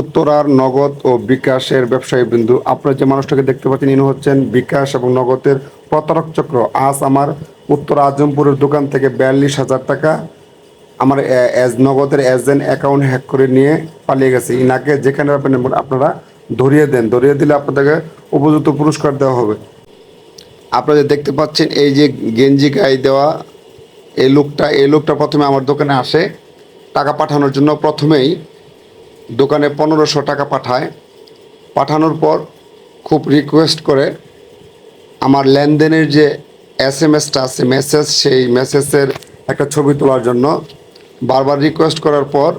উত্তরার নগদ ও বিকাশের ব্যবসায়ী বিন্দু আপনারা যে মানুষটাকে দেখতে পাচ্ছেন, ইনি হচ্ছেন বিকাশ এবং নগদের প্রতারক চক্র। আজ আমার উত্তর আজমপুরের দোকান থেকে বিয়াল্লিশ হাজার টাকা আমার নগদের এজেন্ট অ্যাকাউন্ট হ্যাক করে নিয়ে পালিয়ে গেছে। ইনাকে যেখানে আপনারা ধরিয়ে দেন। ধরিয়ে দিলে আপনাদেরকে উপযুক্ত পুরস্কার দেওয়া হবে। আপনারা দেখতে পাচ্ছেন, এই যে গেঞ্জি গায়ে দেওয়া, এই লোকটা এই লোকটা প্রথমে আমার দোকানে আসে। টাকা পাঠানোর জন্য প্রথমেই দোকানে পনেরোশো টাকা পাঠায়। পাঠানোর পর খুব রিকোয়েস্ট করে আমার লেনদেনের যে এস এম এসটা আছে মেসেজ সেই মেসেজের একটা ছবি তোলার জন্য। বারবার রিকোয়েস্ট করার পর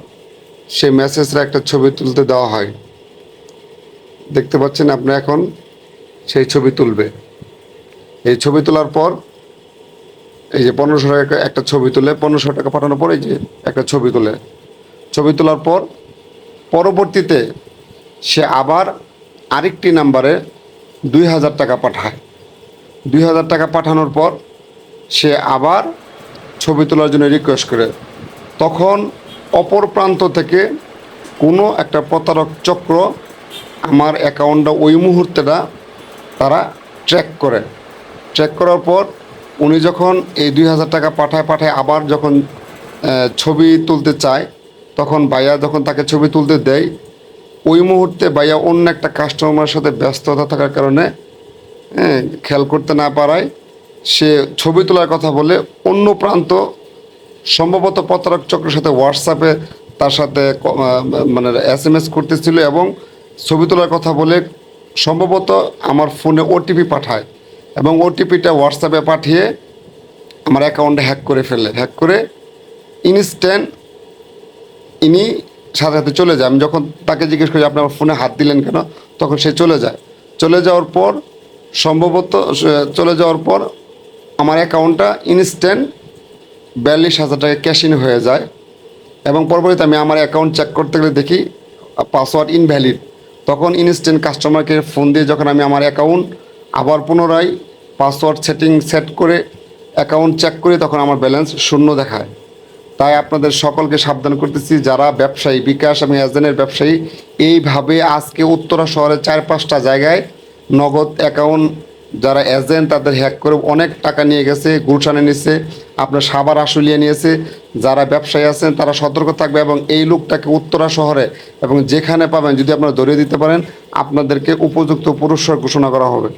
সেই মেসেজের একটা ছবি তুলতে দেওয়া হয়। দেখতে পাচ্ছেন আপনি এখন সেই ছবি তুলবে। এই ছবি তোলার পর এই যে পনেরোশো টাকা একটা ছবি তুলে, পনেরোশো টাকা পাঠানোর পর এই যে একটা ছবি তুলে। ছবি তোলার পর পরবর্তীতে সে আবার আরেকটি নাম্বারে দুই হাজার টাকা পাঠায়। দুই হাজার টাকা পাঠানোর পর সে আবার ছবি তোলার জন্য রিকোয়েস্ট করে। তখন অপর প্রান্ত থেকে কোনো একটা প্রতারক চক্র আমার অ্যাকাউন্টটা ওই মুহূর্তেটা তারা ট্র্যাক করে। ট্র্যাক করার পর উনি যখন এই দুই হাজার টাকা পাঠায় পাঠায় আবার যখন ছবি তুলতে চায় তখন ভাইয়া যখন তাকে ছবি তুলতে দেয়, ওই মুহূর্তে ভাইয়া অন্য একটা কাস্টমারের সাথে ব্যস্ততা থাকার কারণে হ্যাঁ খেয়াল করতে না পারায় সে ছবি তোলার কথা বলে অন্য প্রান্ত সম্ভবত প্রতারক চক্রের সাথে হোয়াটসঅ্যাপে তার সাথে মানে এস এম এস করতেছিল এবং ছবি তোলার কথা বলে সম্ভবত আমার ফোনে ওটিপি পাঠায় এবং ওটিপিটা হোয়াটসঅ্যাপে পাঠিয়ে আমার অ্যাকাউন্টে হ্যাক করে ফেলে। হ্যাক করে ইনস্ট্যান্ট ইনি সাথে সাথে চলে যায়। আমি যখন তাকে জিজ্ঞেস করি, আপনি আমার ফোনে হাত দিলেন কেন? তখন সে চলে যায়। চলে যাওয়ার পর, সম্ভবত চলে যাওয়ার পর আমার অ্যাকাউন্টটা ইনস্ট্যান্ট বিয়াল্লিশ হাজার টাকা ক্যাশ ইন হয়ে যায় এবং পরবর্তীতে আমি আমার অ্যাকাউন্ট চেক করতে গেলে দেখি পাসওয়ার্ড ইনভ্যালিড তখন ইনস্ট্যান্ট কাস্টমারকে ফোন দিয়ে যখন আমি আমার অ্যাকাউন্ট আবার পুনরায় পাসওয়ার্ড সেটিং সেট করে অ্যাকাউন্ট চেক করি, তখন আমার ব্যালেন্স শূন্য দেখায়। তাই আপনাদের সকলকে সাবধান করতেছি, যারা ব্যবসায়ী, বিকাশ এবং এজেন্টের ব্যবসায়ী, এইভাবে আজকে উত্তরা শহরের চার পাঁচটা জায়গায় নগদ অ্যাকাউন্ট যারা এজেন্ট তাদের হ্যাক করে অনেক টাকা নিয়ে গেছে, গুলশানে নিয়েছে, আপনার সাবার আশুলিয়া নিয়েছে, যারা ব্যবসায়ী আছেন তারা সতর্ক থাকবে এবং এই লোকটাকে উত্তরা শহরে এবং যেখানে পাবেন যদি আপনারা ধরিয়ে দিতে পারেন, আপনাদেরকে উপযুক্ত পুরস্কার ঘোষণা করা হবে।